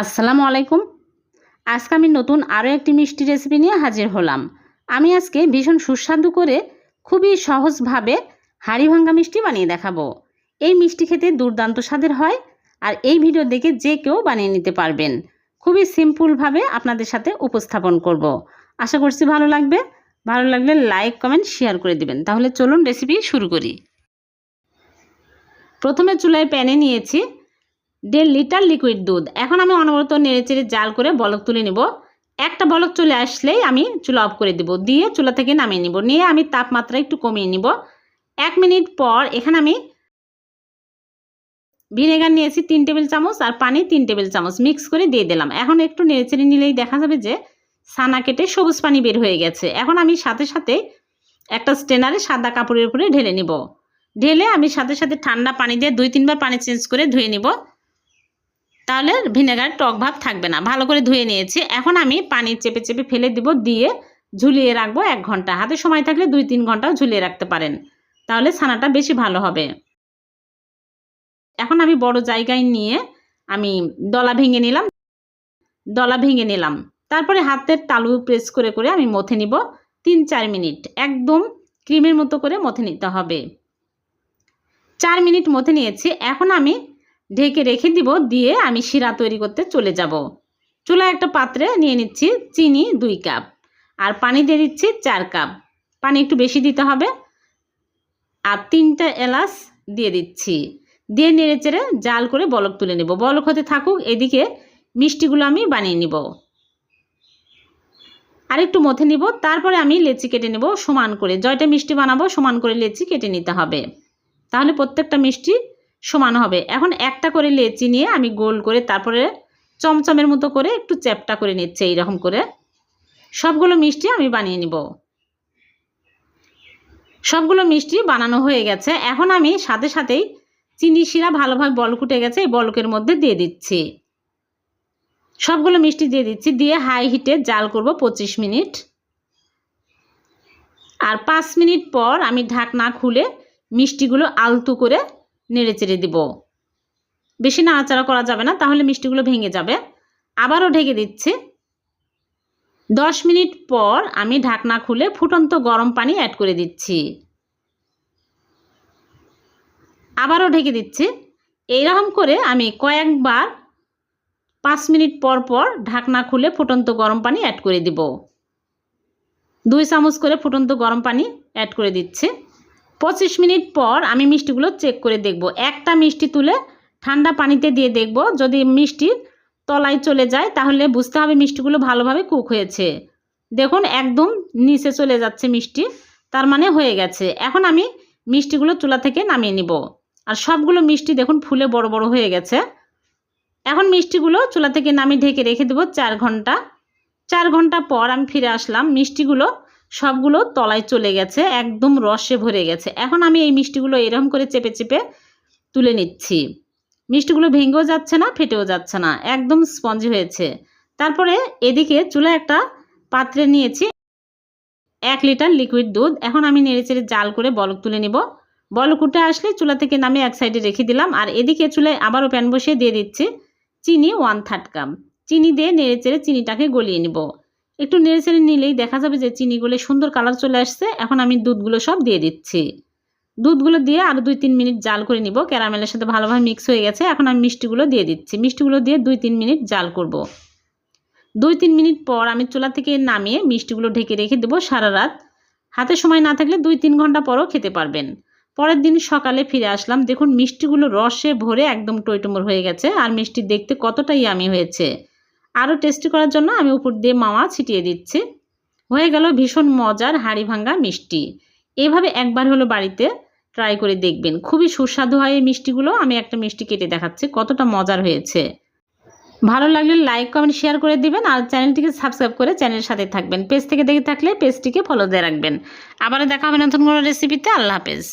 আসসালামু আলাইকুম। আজকে আমি নতুন আরও একটি মিষ্টি রেসিপি নিয়ে হাজির হলাম। আমি আজকে ভীষণ সুস্বাদু করে খুবই সহজভাবে হাঁড়ি ভাঙ্গা মিষ্টি বানিয়ে দেখাবো। এই মিষ্টি খেতে দুর্দান্ত স্বাদের হয় আর এই ভিডিও দেখে যে কেউ বানিয়ে নিতে পারবেন। খুবই সিম্পলভাবে আপনাদের সাথে উপস্থাপন করব। আশা করছি ভালো লাগবে। ভালো লাগলে লাইক, কমেন্ট, শেয়ার করে দিবেন। তাহলে চলুন রেসিপি শুরু করি। প্রথমে চুলায় প্যানে নিয়েছি দেড় লিটার লিকুইড দুধ। এখন আমি অনবরত নেড়েচেড়ে জাল করে বলক তুলে নিব। একটা বলক চলে আসলেই আমি চুলা অফ করে দিব। দিয়ে চুলা থেকে নামিয়ে নিব। নিয়ে আমি তাপমাত্রা একটু কমিয়ে নিব। এক মিনিট পর এখানে আমি ভিনেগার নিয়েছি তিন টেবিল চামচ আর পানি তিন টেবিল চামচ মিক্স করে দিয়ে দিলাম। এখন একটু নেড়েচেড়ে নিলেই দেখা যাবে যে ছানা কেটে সবুজ পানি বের হয়ে গেছে। এখন আমি সাথে সাথে একটা স্টেনারে সাদা কাপড়ের উপরে ঢেলে নিব। ঢেলে আমি সাথে সাথে ঠান্ডা পানি দিয়ে দুই তিনবার পানি চেঞ্জ করে ধুয়ে নিব। তাহলে ভিনেগার, টক ভাব থাকবে না। ভালো করে ধুয়ে নিয়েছি। এখন আমি পানি চেপে চেপে ফেলে দিব, দিয়ে ঝুলিয়ে রাখব এক ঘণ্টা। হাতে সময় থাকলে দুই তিন ঘন্টাও ঝুলিয়ে রাখতে পারেন। তাহলে ছানাটা বেশি ভালো হবে। এখন আমি বড় জায়গায় নিয়ে আমি দলা ভেঙে নিলাম। দলা ভেঙে নিলাম। তারপরে হাতের তালু প্রেস করে করে আমি মথে নিব। তিন চার মিনিট। একদম ক্রিমের মতো করে মথে নিতে হবে। চার মিনিট মথে নিয়েছি। এখন আমি ঢেকে রেখে দিব, দিয়ে আমি শিরা তৈরি করতে চলে যাব। চুলা একটা পাত্রে নিয়ে নিচ্ছি চিনি দুই কাপ আর পানি দিয়ে দিচ্ছি চার কাপ। পানি একটু বেশি দিতে হবে। আর তিনটা এলাচ দিয়ে দিচ্ছি। দিয়ে নেড়ে চেড়ে জাল করে বলক তুলে নেব। বলক হতে থাকুক, এদিকে মিষ্টিগুলো আমি বানিয়ে নিব। আর একটু মথে নিব, তারপরে আমি লেচি কেটে নেব সমান করে। জয়টা মিষ্টি বানাবো, সমান করে লেচি কেটে নিতে হবে। তাহলে প্রত্যেকটা মিষ্টি সমান হবে। এখন একটা করে লেচি নিয়ে আমি গোল করে তারপরে চমচমের মতো করে একটু চ্যাপটা করে নিচ্ছে এইরকম করে। সবগুলো মিষ্টি আমি বানিয়ে নিব। সবগুলো মিষ্টি বানানো হয়ে গেছে। এখন আমি সাথে সাথেই চিনি শিরা ভালোভাবে বলক উঠে গেছে, এই বলকের মধ্যে দিয়ে দিচ্ছি। সবগুলো মিষ্টি দিয়ে দিচ্ছি। দিয়ে হাই হিটে জাল করব পঁচিশ মিনিট। আর পাঁচ মিনিট পর আমি ঢাকনা খুলে মিষ্টিগুলো আলতু করে নেড়ে চেড়ে দিব। বেশি নাড়াচাড়া করা যাবে না, তাহলে মিষ্টিগুলো ভেঙে যাবে। আবারও ঢেকে দিচ্ছি। দশ মিনিট পর আমি ঢাকনা খুলে ফুটন্ত গরম পানি অ্যাড করে দিচ্ছি। আবারও ঢেকে দিচ্ছি। এইরকম করে আমি কয়েকবার পাঁচ মিনিট পর পর ঢাকনা খুলে ফুটন্ত গরম পানি অ্যাড করে দিব। দুই চামচ করে ফুটন্ত গরম পানি অ্যাড করে দিচ্ছি। পঁচিশ মিনিট পর আমি মিষ্টিগুলো চেক করে দেখব। একটা মিষ্টি তুলে ঠান্ডা পানিতে দিয়ে দেখব। যদি মিষ্টি তলায় চলে যায়, তাহলে বুঝতে হবে মিষ্টিগুলো ভালোভাবে কুক হয়েছে। দেখুন, একদম নিচে চলে যাচ্ছে মিষ্টি। তার মানে হয়ে গেছে। এখন আমি মিষ্টিগুলো চুলা থেকে নামিয়ে নিব। আর সবগুলো মিষ্টি দেখুন, ফুলে বড় বড় হয়ে গেছে। এখন মিষ্টিগুলো চুলা থেকে নামিয়ে ঢেকে রেখে দেবো চার ঘণ্টা। চার ঘণ্টা পর আমি ফিরে আসলাম। মিষ্টিগুলো সবগুলো তলায় চলে গেছে, একদম রসে ভরে গেছে। এখন আমি এই মিষ্টিগুলো এরকম করে চেপে চেপে তুলে নিচ্ছি। মিষ্টিগুলো ভেঙেও যাচ্ছে না, ফেটেও যাচ্ছে না, একদম স্পঞ্জি হয়েছে। তারপরে এদিকে চুলা একটা পাত্রে নিয়েছি এক লিটার লিকুইড দুধ। এখন আমি নেড়েচেড়ে জাল করে বলক তুলে নিব। বলক উঠে আসলে চুলা থেকে নামে এক সাইডে রেখে দিলাম। আর এদিকে চুলায় আবারও প্যান বসিয়ে দিয়ে দিচ্ছি চিনি ওয়ান থার্ড কাপ চিনি দিয়ে নেড়েচেড়ে চিনিটাকে গলিয়ে নিব। একটু নেড়ে চেড়ে নিলেই দেখা যাবে যে চিনিগুলো সুন্দর কালার চলে আসছে। এখন আমি দুধগুলো সব দিয়ে দিচ্ছি। দুধগুলো দিয়ে আরও দুই তিন মিনিট জাল করে নিব। ক্যারামেলের সাথে ভালোভাবে মিক্স হয়ে গেছে। এখন আমি মিষ্টিগুলো দিয়ে দিচ্ছি। মিষ্টিগুলো দিয়ে দুই তিন মিনিট জাল করব। দুই তিন মিনিট পর আমি চুলা থেকে নামিয়ে মিষ্টিগুলো ঢেকে রেখে দেবো সারা রাত। হাতে সময় না থাকলে দুই তিন ঘণ্টা পরও খেতে পারবেন। পরের দিন সকালে ফিরে আসলাম। দেখুন মিষ্টিগুলো রসে ভরে একদম টইটুমর হয়ে গেছে। আর মিষ্টি দেখতে কতটাই আমি হয়েছে। আরও টেস্টি করার জন্য আমি উপর দিয়ে মাওয়া ছিটিয়ে দিচ্ছি। হয়ে গেল ভীষণ মজার হাঁড়ি ভাঙ্গা মিষ্টি। এভাবে একবার হলো বাড়িতে ট্রাই করে দেখবেন। খুবই সুস্বাদু হয় এই মিষ্টিগুলো। আমি একটা মিষ্টি কেটে দেখাচ্ছি কতটা মজার হয়েছে। ভালো লাগলে লাইক কমেন্ট শেয়ার করে দিবেন আর চ্যানেলটিকে সাবস্ক্রাইব করে চ্যানেলের সাথে থাকবেন। পেজ থেকে দেখে থাকলে পেজটিকে ফলো দিয়ে রাখবেন। আবারও দেখা হবে নতুন কোনো রেসিপিতে আল্লাহ হাফেজ।